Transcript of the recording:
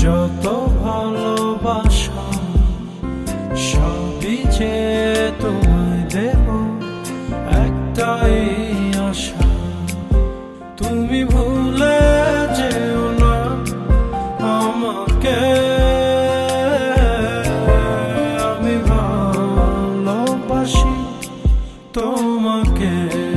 যত ভালোবাসা, সবই যে তোমায় দেব, একটাই আশা। তুমি ভুলে যেও না আমাকে। আমি ভালোবাসি তোমাকে।